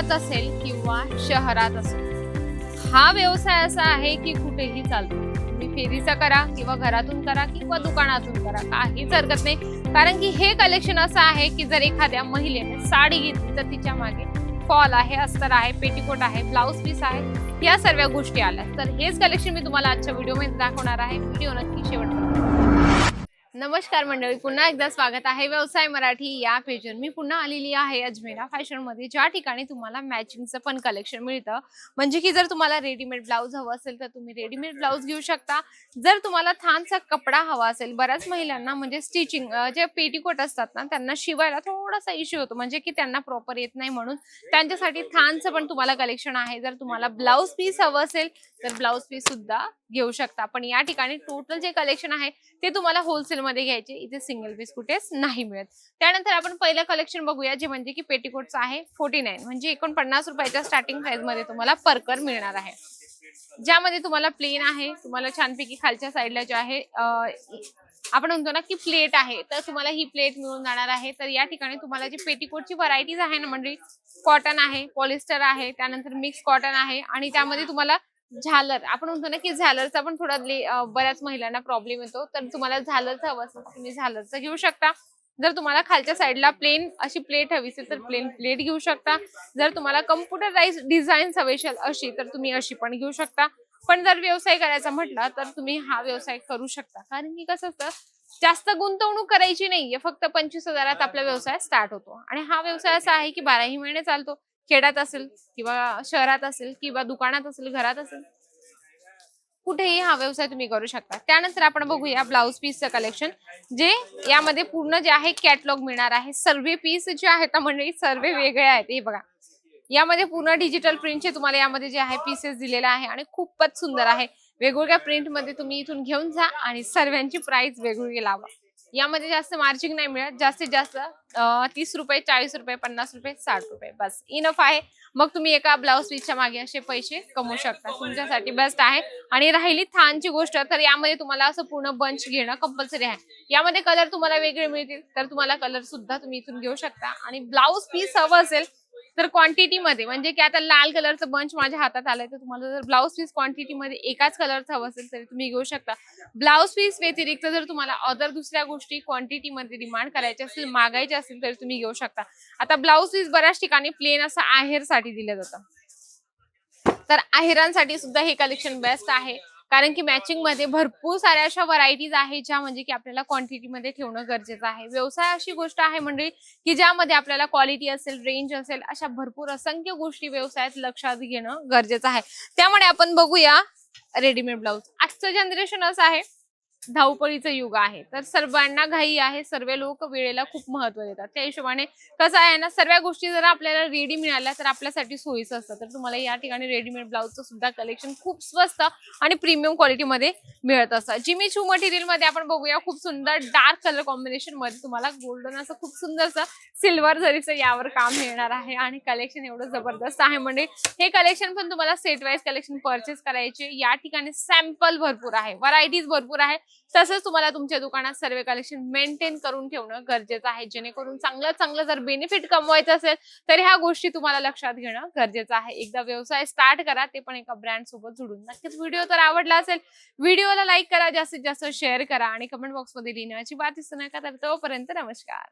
गावात असेल किंवा शहरात असेल हा व्यवसाय असा आहे की कुठेही चालतो. तुम्ही फेरीचा करा किंवा घरातून करा किंवा दुकानातून करा काहीच हरकत नाही. कारण की हे कलेक्शन असं आहे की जर एखाद्या महिलेने साडी घेतली तर तिच्यामागे फॉल आहे अस्तर आहे पेटीकोट आहे ब्लाऊज पीस आहे या सर्व गोष्टी आल्या. तर हेच कलेक्शन मी तुम्हाला आजच्या व्हिडिओमध्ये दाखवणार आहे. व्हिडिओ नक्की शेवट नमस्कार मंडळी पुन्हा एकदा स्वागत आहे व्यवसाय मराठी या पेजवर. मी पुन्हा आलेली आहे अजमेरा फॅशनमध्ये ज्या ठिकाणी तुम्हाला मॅचिंगचं पण कलेक्शन मिळतं. म्हणजे की जर तुम्हाला रेडीमेड ब्लाऊज हवं असेल तर तुम्ही रेडीमेड ब्लाऊज घेऊ शकता. जर तुम्हाला थानचा कपडा हवा असेल बऱ्याच महिलांना म्हणजे स्टिचिंग जे पेटीकोट असतात ना त्यांना शिवायला थोडासा इश्यू होतो. म्हणजे की त्यांना प्रॉपर येत नाही म्हणून. त्यांच्यासाठी थानचं पण तुम्हाला कलेक्शन आहे. जर तुम्हाला ब्लाऊज पीस हवं असेल तर ब्लाऊज पीस सुद्धा घेऊ शकता. पण या ठिकाणी टोटल जे कलेक्शन आहे ते तुम्हाला होलसेल मध्ये घ्यायचे. इथे सिंगल पीस कुठेच नाही मिळत. त्यानंतर आपण पहिलं कलेक्शन बघूया जे म्हणजे की पेटीकोटचं आहे फोर्टी नाईन म्हणजे एकोणपन्नास रुपयाच्या स्टार्टिंग प्राइसमध्ये तुम्हाला परकर मिळणार आहे. ज्यामध्ये तुम्हाला प्लेन आहे तुम्हाला छानपैकी खालच्या साईडला जे आहे आपण म्हणतो ना की प्लेट आहे तर तुम्हाला ही प्लेट मिळून जाणार आहे. तर या ठिकाणी तुम्हाला जी पेटीकोटची व्हरायटीज आहे ना म्हणजे कॉटन आहे पॉलिस्टर आहे त्यानंतर मिक्स कॉटन आहे आणि त्यामध्ये तुम्हाला झालर. आपण म्हणतो ना की झालरचा पण थोडा ले- बऱ्याच महिलांना प्रॉब्लेम येतो. तर तुम्हाला झालरचं हवं असेल तर तुम्ही झालरचं घेऊ शकता. जर तुम्हाला खालच्या साईडला प्लेन अशी प्लेट हवी असेल तर प्लेन प्लेट घेऊ शकता. जर तुम्हाला कम्प्युटराइज डिझाईन हवे असेल अशी तर तुम्ही अशी पण घेऊ शकता. पण जर व्यवसाय करायचा म्हटला तर तुम्ही हा व्यवसाय करू शकता. कारण की कसं असतं जास्त गुंतवणूक करायची नाहीये फक्त पंचवीस हजारात आपला व्यवसाय स्टार्ट होतो. आणि हा व्यवसाय असा आहे की बाराही महिने चालतो. खेड्यात असेल किंवा शहरात असेल किंवा दुकानात असेल घरात असेल कुठेही हा व्यवसाय तुम्ही करू शकता. त्यानंतर आपण बघूया ब्लाऊज पीसचं कलेक्शन जे यामध्ये पूर्ण जे आहे कॅटलॉग मिळणार आहे. सर्वे पीस जे आहेत ना म्हणजे सर्वे वेगळे आहेत. हे बघा. यामध्ये पूर्ण डिजिटल प्रिंटचे तुम्हाला यामध्ये जे आहे पीसेस दिलेले आहे आणि खूपच सुंदर आहे. वेगवेगळ्या प्रिंटमध्ये तुम्ही इथून घेऊन जा आणि सर्वांची प्राइस वेगवेगळी लावा. यामध्ये जास्त मार्जिन नाही मिळत. जास्तीत जास्त तीस रुपये चाळीस रुपये पन्नास रुपये साठ रुपये. बस. इनफ आहे. मग तुम्ही एका ब्लाऊज पीसच्या मागे असे पैसे कमवू शकता. तुमच्यासाठी बेस्ट आहे. आणि राहिली थानची गोष्ट तर यामध्ये तुम्हाला असं पूर्ण बंच घेणं कंपल्सरी आहे. यामध्ये कलर तुम्हाला वेगळे मिळतील तर तुम्हाला कलर सुद्धा तुम्ही इथून घेऊ शकता. आणि ब्लाऊज पीस हवं असेल तर क्वांटिटी मध्ये म्हणजे की आता लाल कलरचं बंच माझ्या हातात आलंय तर तुम्हाला जर ब्लाऊज पीस क्वांटिटी मध्ये एकाच कलरचं हवं असेल तरी तुम्ही घेऊ शकता. ब्लाऊज पीस व्यतिरिक्त जर तुम्हाला अदर दुसऱ्या गोष्टी क्वांटिटी मध्ये डिमांड करायच्या असतील मागायच्या असतील तरी तुम्ही घेऊ शकता. आता ब्लाऊज पीस बऱ्याच ठिकाणी प्लेन असं आहेरसाठी दिलं जातं. तर आहेरांसाठी सुद्धा हे कलेक्शन बेस्ट आहे. कारण की मॅचिंगमध्ये भरपूर साऱ्या अशा व्हरायटीज आहेत ज्या म्हणजे की आपल्याला क्वांटिटी मध्ये ठेवणं गरजेचं आहे. व्यवसाय अशी गोष्ट आहे म्हणजे की ज्यामध्ये आपल्याला क्वालिटी असेल रेंज असेल अशा भरपूर असंख्य गोष्टी व्यवसायात लक्षात घेणं गरजेचं आहे. त्यामुळे आपण बघूया रेडीमेड ब्लाऊज आजचं जनरेशन असं आहे धावपळीचं युग आहे. तर सर्वांना घाई आहे. सर्व लोक वेळेला खूप महत्त्व देतात. त्या हिशोबाने कसं आहे ना सर्व गोष्टी जर आपल्याला रेडी मिळाल्या तर आपल्यासाठी सोयीचं असतं. तर तुम्हाला या ठिकाणी रेडीमेड ब्लाऊजचं सुद्धा कलेक्शन खूप स्वस्त आणि प्रीमियम क्वालिटीमध्ये मिळत असतं जिमी चू मटेरियलमध्ये आपण बघूया खूप सुंदर डार्क कलर कॉम्बिनेशनमध्ये तुम्हाला गोल्डन असं खूप सुंदरचं सिल्वर जरीचं यावर काम मिळणार आहे आणि कलेक्शन एवढं जबरदस्त आहे. म्हणजे हे कलेक्शन पण तुम्हाला सेट वाईज कलेक्शन परचेस करायचे. या ठिकाणी सॅम्पल भरपूर आहे व्हरायटीज भरपूर आहे. तसंच तुम्हाला तुमच्या दुकानात सर्व कलेक्शन मेंटेन करून ठेवणं गरजेचं आहे. जेणेकरून चांगलं चांगलं जर बेनिफिट कमवायचं असेल तर ह्या गोष्टी तुम्हाला लक्षात घेणं गरजेचं आहे. एकदा व्यवसाय स्टार्ट करा ते पण एका ब्रँड सोबत जुडून. नक्कीच व्हिडिओ तर आवडला असेल. व्हिडिओ व्हिडिओला लाईक करा जास्तीत जास्त शेअर करा आणि कमेंट बॉक्समध्ये लिहिण्याची बात दिसू नका. तर तोपर्यंत नमस्कार.